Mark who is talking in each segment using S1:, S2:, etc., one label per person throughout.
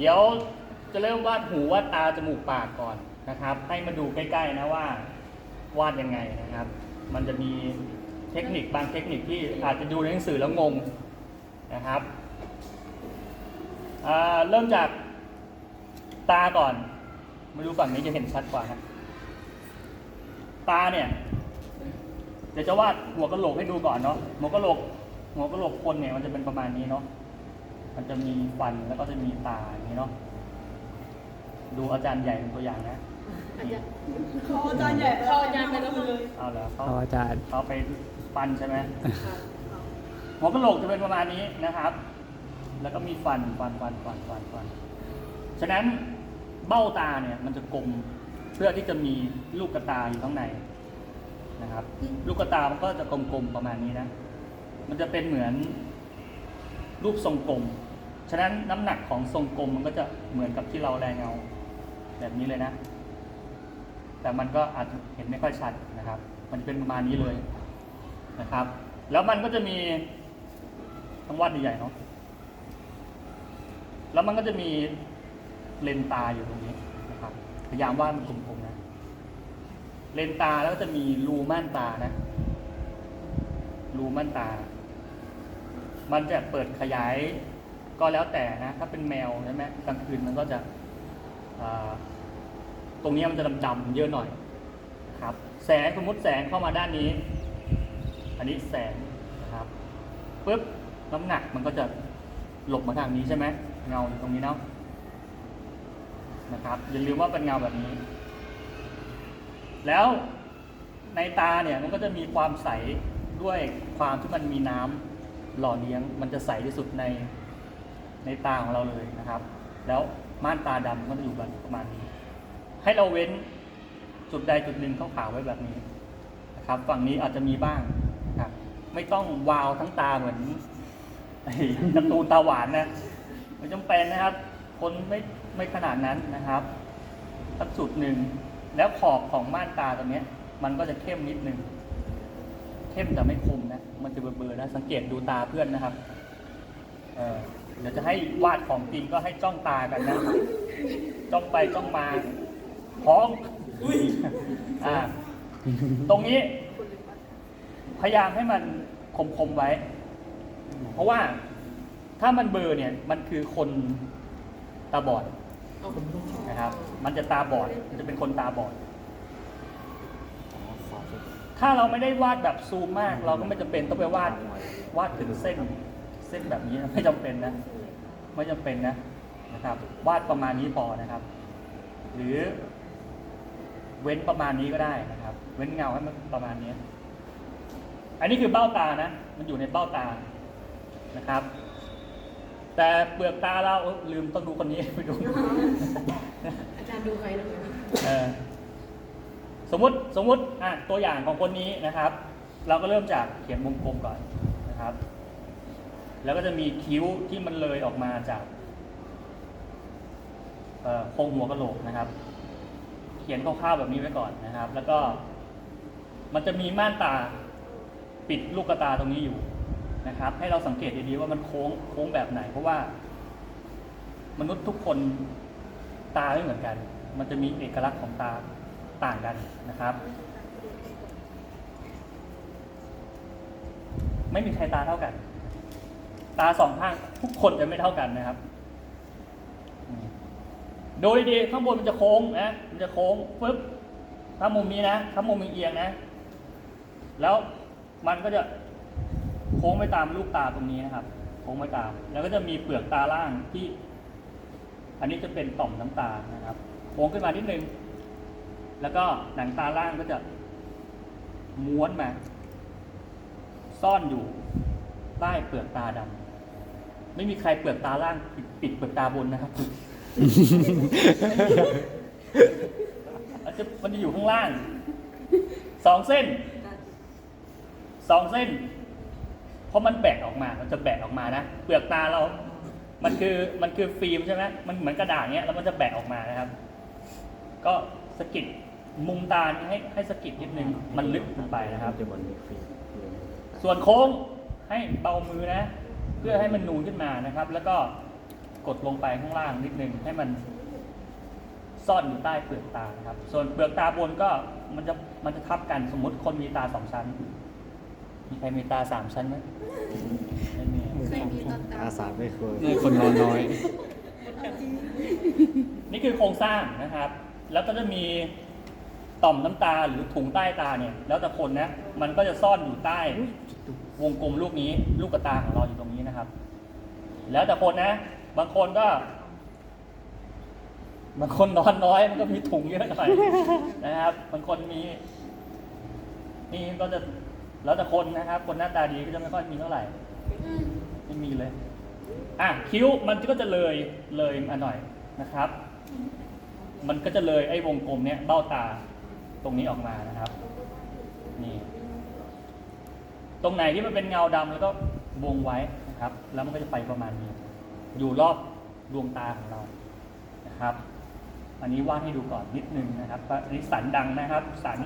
S1: เดี๋ยวจะเริ่มวาดหูวาดตาจมูกปากก่อนนะครับ ให้มาดูใกล้ๆนะว่าวาดยังไงนะครับ มันจะมีเทคนิคบางเทคนิคที่อาจจะดูในหนังสือแล้วงงนะครับเริ่มจากตาก่อน มาดูฝั่งนี้จะเห็นชัดกว่านะตาเนี่ยเดี๋ยวจะวาดหัวกะโหลกให้ดูก่อนเนาะหัวกะโหลกหัวกะโหลกคนเนี่ยมันจะเป็นประมาณนี้เนาะ มันจะมีฟันแล้วก็จะมีตาอย่างนี้เนาะดูอาจารย์ใหญ่เป็นตัวอย่างนะ
S2: อาจจะ
S3: คออาจารย์ใหญ่
S2: คออาจารย์ไปแล้วมั้ง
S3: เลย
S1: เอาแล้วเขา
S4: เอาอาจารย์
S1: เขาไปฟันใช่ไหมหัวกะโหลกจะเป็นประมาณนี้นะครับ แล้วก็มีฟันฟันฟันฟันฟันฟันฉะนั้นเบ้าตาเนี่ยมันจะกลมเพื่อที่จะมีลูกกระตาอยู่ข้างในนะครับ ลูกกระตามันก็จะกลมๆประมาณนี้นะ มันจะเป็นเหมือน รูปทรงกลม ฉะนั้นน้ำหนักของทรงกลมมันก็จะเหมือนกับที่เราแรงเงาแบบนี้เลยนะ แต่มันก็อาจจะเห็นไม่ค่อยชัดนะครับ มันเป็นประมาณนี้เลยนะครับ แล้วมันก็จะมีทั้งวาดใหญ่ๆเนาะ แล้วมันก็จะมีเลนตาอยู่ตรงนี้นะครับ พยายามวาดมันกลมๆนะ เลนตาแล้วก็จะมีรูม่านตานะ รูม่านตา มันจะเปิดขยายก็แล้วแต่นะ ถ้าเป็นแมวใช่ไหมกลางคืนมันก็จะตรงนี้มันจะดำๆเยอะหน่อยครับ แสงสมมติแสงเข้ามาด้านนี้ อันนี้แสงนะครับปุ๊บน้ำหนักมันก็จะหลบมาทางนี้ใช่ไหมเงาอยู่ตรงนี้เนาะนะครับอย่าลืมว่าเป็นเงาแบบนี้ แล้วในตาเนี่ยมันก็จะมีความใสด้วยความที่มันมีน้ำ หล่อเลี้ยงมันจะใสที่สุดในในตาของเราเลยนะครับ แล้วม่านตาดำก็จะอยู่แบบประมาณนี้ ให้เราเว้นจุดใดจุดหนึ่งขาวๆไว้แบบนี้นะครับ ฝั่งนี้อาจจะมีบ้างนะครับไม่ต้องวาวทั้งตาเหมือนไอ้กตูนตาหวานนะไม่จำเป็นนะครับ คนไม่ไม่ขนาดนั้นนะครับสักจุดหนึ่งแล้วขอบของม่านตาตรงนี้มันก็จะเข้มนิดนึง เข้มแต่ไม่คมนะ มันจะเบลอๆนะ สังเกตดูตาเพื่อนนะครับ เออเดี๋ยวจะให้วาดของจริงก็ให้จ้องตากันนะ จ้องไปจ้องมาพ้องอ่า ตรงนี้ พยายามให้มันคมๆไว้ เพราะว่าถ้ามันเบลอร์เนี่ย มันคือคนตาบอดนะครับ มันจะตาบอด มันจะเป็นคนตาบอด ถ้าเราไม่ได้วาดแบบซูมมาก เราก็ไม่จำเป็นต้องไปวาดวาดถึงเส้นเส้นแบบนี้นะไม่จำเป็นนะ ไม่จำเป็นนะนะครับ วาดประมาณนี้พอนะครับ หรือ เว้นประมาณนี้ก็ได้นะครับ เว้นเงาให้มันประมาณนี้ อันนี้คือเบ้าตานะ มันอยู่ในเบ้าตานะครับ แต่เปลือกตาเราเอ้อลืมต้องดูคนนี้ไปดู
S2: อาจารย์ดูใครนะ
S1: เออ สมมติสมมติอะตัวอย่างของคนนี้นะครับ เราก็เริ่มจากเขียนวงกลมก่อนนะครับ แล้วก็จะมีคิ้วที่มันเลยออกมาจากโครงหัวกะโหลกนะครับ เขียนคร่าวๆแบบนี้ไว้ก่อนนะครับ แล้วก็มันจะมีม่านตาปิดลูกตาตรงนี้อยู่นะครับ ให้เราสังเกตดีๆว่ามันโค้งโค้งแบบไหน เพราะว่ามนุษย์ทุกคนตาไม่เหมือนกัน มันจะมีเอกลักษณ์ของตา ต่างกันนะครับ ไม่มีใครตาเท่ากัน ตาสองข้างทุกคนจะไม่เท่ากันนะครับโดยดีข้างบนมันจะโค้งนะมันจะโค้งปึ๊บถ้ามุมนี้นะถ้ามุมเอียงนะ แล้วมันก็จะโค้งไปตามลูกตาตรงนี้นะครับ โค้งไปตาม แล้วก็จะมีเปลือกตาล่างที่ อันนี้จะเป็นต่อมน้ำตานะครับ โค้งขึ้นมานิดนึง แล้วก็หนังตาล่างก็จะม้วนมา ซ่อนอยู่ใต้เปลือกตาดำไม่มีใครเปลือกตาล่างปิดเปลือกตาบนนะครับมันจะมันจะอยู่ข้างล่างสองเส้นสองเส้นเพราะมันแบะออกมา มันจะแบะออกมานะเปลือกตาเรา มันคือมันคือฟิล์มใช่ไหมมันเหมือนกระดาษเนี้ยแล้วมันจะแบะออกมานะครับ ก็สกิด มุมตานี่ให้ให้สะกิดนิดนึงมันลึกลงไปนะครับ
S4: จะบนมีฟรี
S1: ส่วนโค้งให้เบามือนะ เพื่อให้มันนูนขึ้นมานะครับ แล้วก็กดลงไปข้างล่างนิดนึงให้มันซ่อนอยู่ใต้เปลือกตานะครับ ส่วนเปลือกตาบนก็มันจะมันจะทับกันสมมติคนมีตาสองชั้น มีใครมีตาสามชั้นไหมไม่มี
S2: เคยมีตอนตา
S3: อาสาไม่เคย
S4: นี่คนนอนน้อย
S1: นี่คือโครงสร้างนะครับ แล้วก็จะมี ต่อมน้ำตาหรือถุงใต้ตาเนี่ย แล้วแต่คนนะ มันก็จะซ่อนอยู่ใต้วงกลมลูกนี้ลูกกระตาของเราอยู่ตรงนี้นะครับ แล้วแต่คนนะ บางคนก็บางคนนอนน้อยมันก็มีถุงเยอะหน่อยนะครับบางคนมีนี่ก็จะแล้วแต่คนนะครับ คนหน้าตาดีก็จะไม่ค่อยมีเท่าไหร่
S2: อืม
S1: ไม่มีเลยอะคิ้วมันก็จะเลยเลยมาหน่อยนะครับ มันก็จะเลยไอ้วงกลมเนี้ยเบ้าตา ตรงนี้ออกมานะครับ นี่ ตรงไหนที่มันเป็นเงาดำแล้วก็วงไว้นะครับ แล้วมันก็จะไปประมาณนี้ อยู่รอบดวงตาของเรานะครับ อันนี้วาดให้ดูก่อนนิดนึงนะครับว่าอันนี้สันดังนะครับ สัน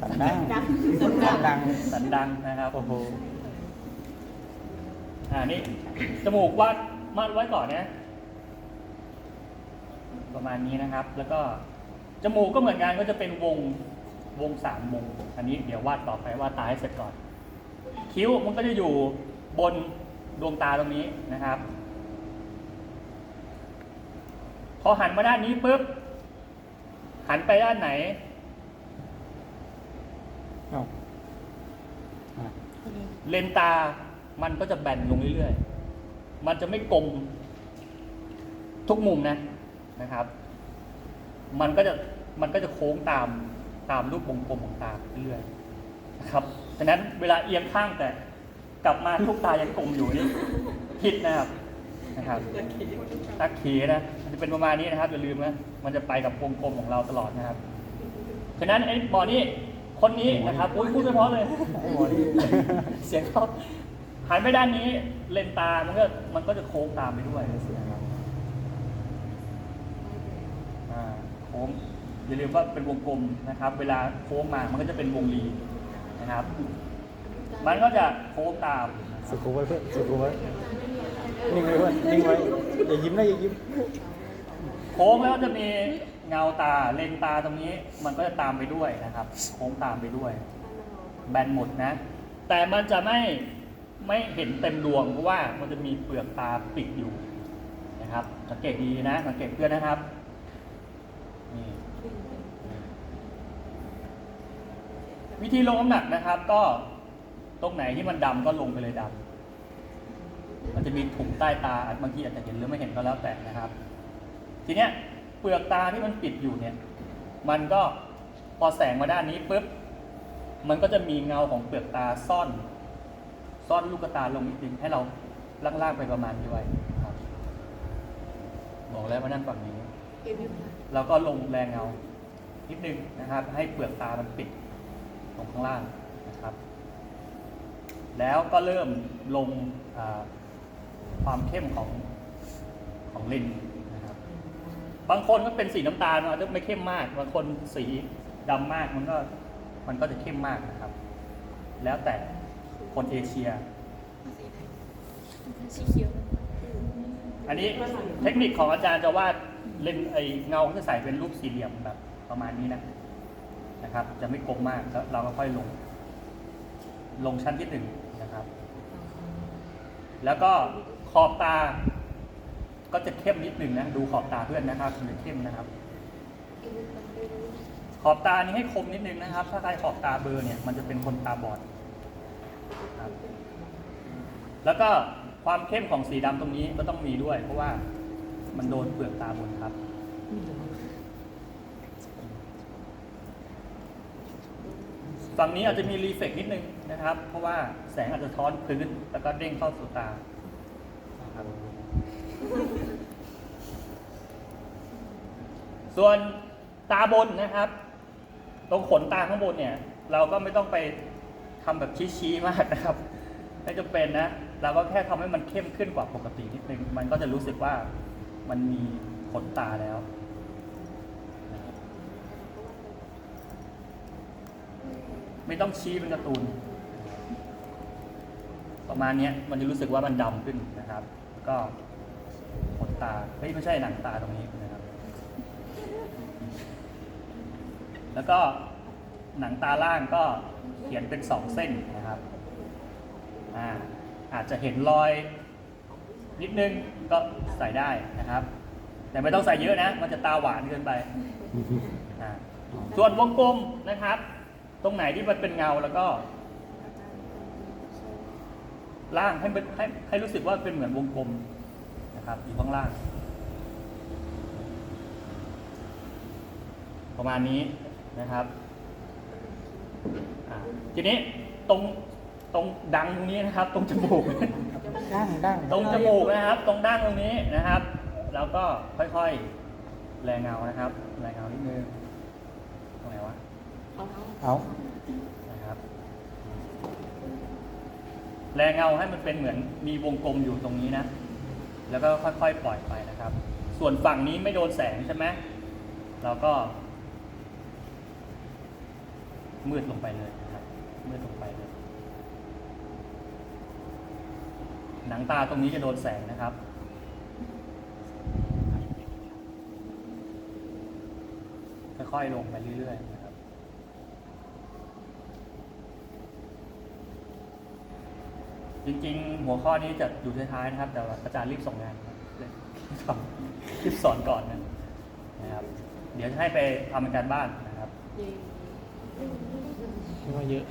S3: สันดัง
S2: ดัง
S3: สันดัง
S1: สันดังนะครับ
S3: โอ้โห
S1: อ่านี่จมูกวาดวาดไว้ก่อนนะประมาณนี้นะครับ แล้วก็ จมูกก็เหมือนกันก็จะเป็นวงวงสามวง อันนี้เดี๋ยววาดต่อไปวาดตาให้เสร็จก่อน คิ้วมันก็จะอยู่บนดวงตาตรงนี้นะครับ พอหันมาด้านนี้ปุ๊บหันไปด้านไหน
S3: เอ้าอะ
S1: เลนตา มันก็จะแบนลงเรื่อยๆ มันจะไม่กลมทุกมุมนะนะครับ มันก็จะมันก็จะโค้งตามตามรูปวงกลมของตาเรื่อยนะครับฉะนั้นเวลาเอียงข้างแต่กลับมาลูกตายังกลมอยู่นี่ผิดนะครับนะครับตักเขนะมันจะเป็นประมาณนี้นะครับอย่าลืมนะมันจะไปกับวงกลมของเราตลอดนะครับฉะนั้นไอ้หมอนี่คนนี้นะครับอุ้ยพูดไม่เพราะเลย
S3: ไอ้หมอนี่
S1: เสียงเขาหันไปด้านนี้เลนตา มันก็มันก็จะโค้งตามไปด้วยเสียงนะอ่า โค้งอย่าลืมว่าเป็นวงกลมนะครับ เวลาโค้งมามันก็จะเป็นวงรีนะครับ มันก็จะโค้งตาม
S3: สุขุมไว้เพื่อนสุขุมไว้นิ่งไว้เพื่อนนิ่งไว้อย่ายิ้มนะอย่ายิ้ม
S1: โค้งแล้วจะมีเงาตาเลนตาตรงนี้ มันก็จะตามไปด้วยนะครับ โค้งตามไปด้วย แบนหมดนะ แต่มันจะไม่ไม่เห็นเต็มดวงเพราะว่ามันจะมีเปลือกตาปิดอยู่นะครับ สังเกตดีนะ สังเกตเพื่อนนะครับนี่ วิธีลงน้ำหนักนะครับ ก็ตรงไหนที่มันดำก็ลงไปเลยดำมันจะมีถุงใต้ตาบางทีอาจจะเห็นหรือไม่เห็นก็แล้วแต่นะครับ ทีเนี้ยเปลือกตาที่มันปิดอยู่เนี่ย มันก็พอแสงมาด้านนี้ปุ๊บมันก็จะมีเงาของเปลือกตาซ่อน ซ่อนลูกตาลงนิดนึงให้เราล่างๆไปประมาณด้วยครับบอกแล้วมานั่งฝั่งนี้
S2: เอวิวค่ะ
S1: เราก็ลงแรงเงานิดนึงนะครับ ให้เปลือกตามันปิด ตรงข้างล่างนะครับ แล้วก็เริ่มลงอ่าความเข้มของของเลนส์นะครับ บางคนก็เป็นสีน้ำตาลมันอาจจะไม่เข้มมาก บางคนสีดำมากมันก็มันก็จะเข้มมากนะครับ แล้วแต่คนเอเชีย
S2: สีเขียว
S1: อันนี้เทคนิคของอาจารย์จะวาดเลนส์ไอเงาเขาจะใส่เป็นรูปสี่เหลี่ยมแบบประมาณนี้นะ นะครับ จะไม่กลมมากแล้วเราก็ค่อยลง ลงชั้นที่หนึ่งนะครับ แล้วก็ขอบตา ก็จะเข้มนิดหนึ่งนะ ดูขอบตาเพื่อนนะครับมันจะเข้มนะครับ ขอบตานี้ให้คมนิดนึงนะครับ ถ้าใครขอบตาเบลอร์เนี่ย มันจะเป็นคนตาบอดครับแล้วก็ความเข้มของสีดำตรงนี้ก็ต้องมีด้วย เพราะว่ามันโดนเปลือกตาบนครับ ฝั่งนี้อาจจะมีรีเฟกนิดนึงนะครับ เพราะว่าแสงอาจจะท้อนพื้นแล้วก็เด้งเข้าสู่ตาครับส่วนตาบนนะครับ ตรงขนตาข้างบนเนี่ย เราก็ไม่ต้องไปทำแบบชี้ๆมากนะครับ ไม่จำเป็นนะ เราก็แค่ทำให้มันเข้มขึ้นกว่าปกตินิดนึง มันก็จะรู้สึกว่ามันมีขนตาแล้วนะครับ ไม่ต้องชี้เป็นการ์ตูน ประมาณนี้มันจะรู้สึกว่ามันดำขึ้นนะครับ ก็พตาเฮ้ยไม่ใช่หนังตาตรงนี้นะครับ แล้วก็หนังตาล่างก็เขียนเป็นสองเส้นนะครับอ่าอาจจะเห็นรอยนิดนึงก็ใส่ได้นะครับ แต่ไม่ต้องใส่เยอะนะ มันจะตาหวานเกินไปอ่าส่วนวงกลมนะครับ ตรงไหนที่มันเป็นเงาแล้วก็ล่างให้มันให้ให้รู้สึกว่าเป็นเหมือนวงกลมนะครับ อยู่ข้างล่าง ประมาณนี้นะครับอ่าทีนี้ตรงตรงดังตรงนี้นะครับ ตรงจมูก
S3: ดั้งดั้ง
S1: ตรงจมูกนะครับ ตรงดั้งตรงนี้นะครับ แล้วก็ค่อยๆ แรงเงานะครับ แรงเงานิดนึงตรงไหนวะ
S2: เอาเอา
S3: เอา
S1: นะครับ แรงเงาให้มันเป็นเหมือนมีวงกลมอยู่ตรงนี้นะ แล้วก็ค่อยๆปล่อยไปนะครับ ส่วนฝั่งนี้ไม่โดนแสงใช่ไหมเราก็ มืดลงไปเลยนะครับ มืดลงไปเลย หนังตาตรงนี้จะโดนแสงนะครับค่อยๆลงไปเรื่อยๆนะครับ จริงๆ หัวข้อนี้จะอยู่ท้ายๆนะครับ แต่ว่าอาจารย์รีบส่งงานครับเลยรีบทำรีบสอนก่อนนะนะครับ เดี๋ยวจะให้ไปทำเป็นการบ้านนะครับ
S2: เย่
S3: คิดว่าเยอะ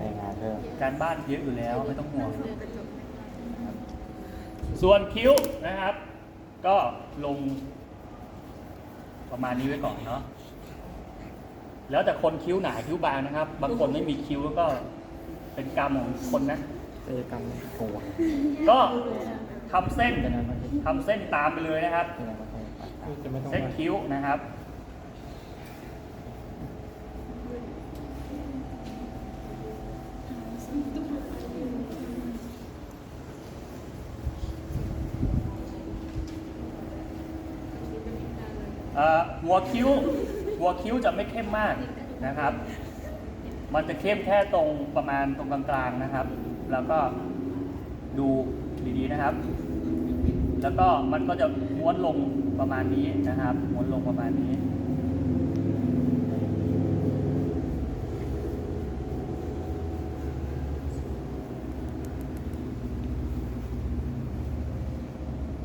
S3: รายงานเพิ่ม
S1: การบ้านเยอะอยู่แล้วไม่ต้องห่วง ส่วนคิ้วนะครับ ก็ลงประมาณนี้ไว้ก่อนเนาะ แล้วแต่คนคิ้วหนาคิ้วบางนะครับ บางคนไม่มีคิ้วก็เป็นกรรมของคนนะ
S3: กิจกรรมโกง
S1: ก็ทำเส้นทำเส้นตามไปเลยนะครับ
S3: จะไม่ต้อง
S1: เส้นคิ้วนะครับ เอ่อหัวคิ้ว หัวคิ้วจะไม่เข้มมากนะครับ มันจะเข้มแค่ตรงประมาณตรงกลางๆนะครับ แล้วก็ดูดีๆนะครับ แล้วก็มันก็จะม้วนลงประมาณนี้นะครับ ม้วนลงประมาณนี้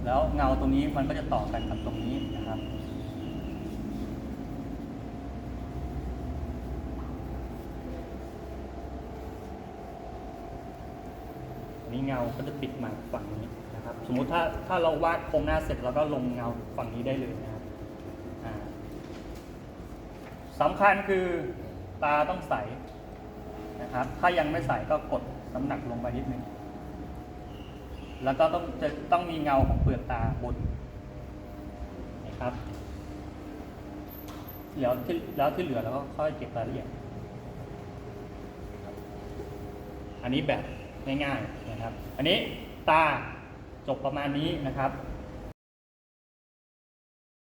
S1: แล้วเงาตรงนี้มันก็จะต่อกันกับตรงนี้นะครับ อันนี้ เงาก็จะปิดมาฝั่งนี้นะครับ สมมุติถ้าถ้าเราวาดโครงหน้าเสร็จเราก็ลงเงาฝั่งนี้ได้เลยนะครับสำคัญคือตาต้องใสนะครับ ถ้ายังไม่ใสก็กดน้ำหนักลงไปนิดนึงแล้วก็ต้องจะต้องมีเงาของเปลือกตาบนนะครับแล้วที่แล้วที่เหลือเราก็ค่อยเก็บรายละเอียดอันนี้แบบ ง่ายๆนะครับ อันนี้ตาจบประมาณนี้นะครับ